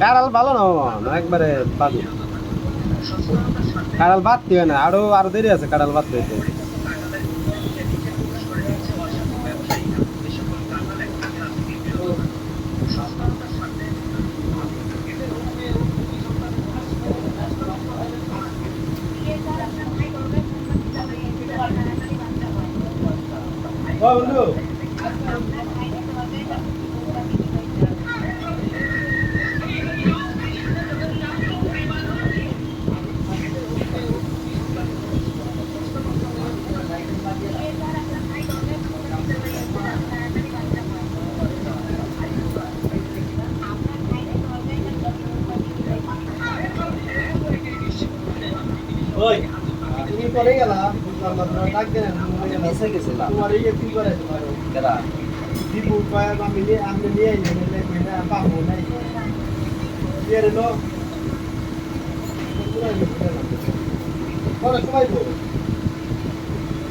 কাড়াল ভালো না একবারে বাদ কাড়াল বাদ দিবে না, আরও আরও দেরি আছে কাড়াল বাদ দিতে। বন্ধু। তুমি করে গেলা বুঝলাম না তোমার ডাক দেন এসে গেছিলাম। তোমার এই কি করে তোমার দীপু কয়েক আমি নিয়ে আমি নিয়ে আইলে পাবো নাই। দিয়ে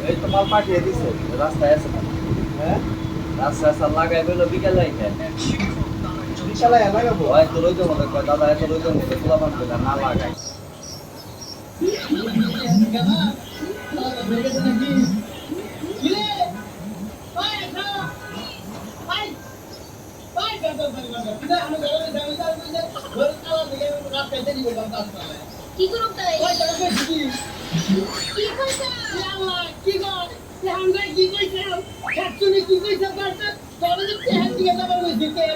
এই তো মাল পাঠিয়ে দিছে রাস্তায় আছে হ্যাঁ? রাস্তা রাস্তা লাগাই বলল বিকেল বিশালায় লাগাবো? ওই তো রইতে কয় দাদা এত রইতে মতো খোলা পান না লাগাই কি করব তাই কি কইছা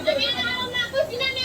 আমি হারাম না কইছি না আমি না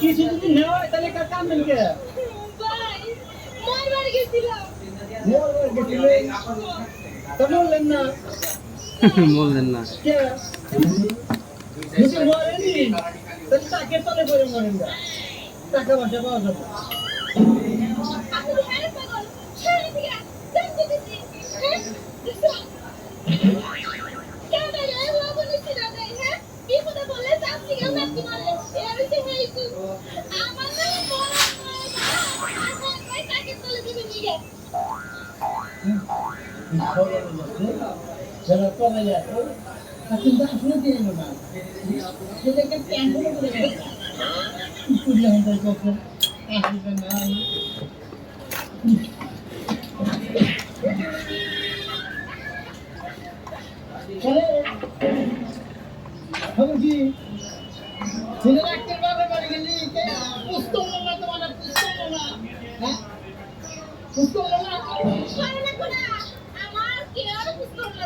কিছু যদি না হয়? তাহলে কার কাম দেন কে? ভাই মারবার গেছিলাম। তো বললেন না। বললেন না। তাকে তলে করে মরেন না টাকা পয়সা পাওয়া যাবে আপনি পাগল ছেড়ে দিয়া দাম দিতেছি কেন রে ও বলেছি না রে বিপদে বললে দাম দিয়ে মারতে মারলে এর সে হইছে আমার না। বড় আমার ভাই তাকে তুলে দিবি নিয়ে যারা যায় এখন তো আসলে দিয়ে না সেটাকে প্যান্ট করে দেবে কুড়ি হাজার আসবে না খবর কি ছেলে ডাক্তার বাবা বাড়ি গেলি পুস্তক না তোমার পুস্তক না পুস্তক না ভালো লাগবে না আমার কি আর পুস্তক লাগবে না তোমার ভালো লাগবে না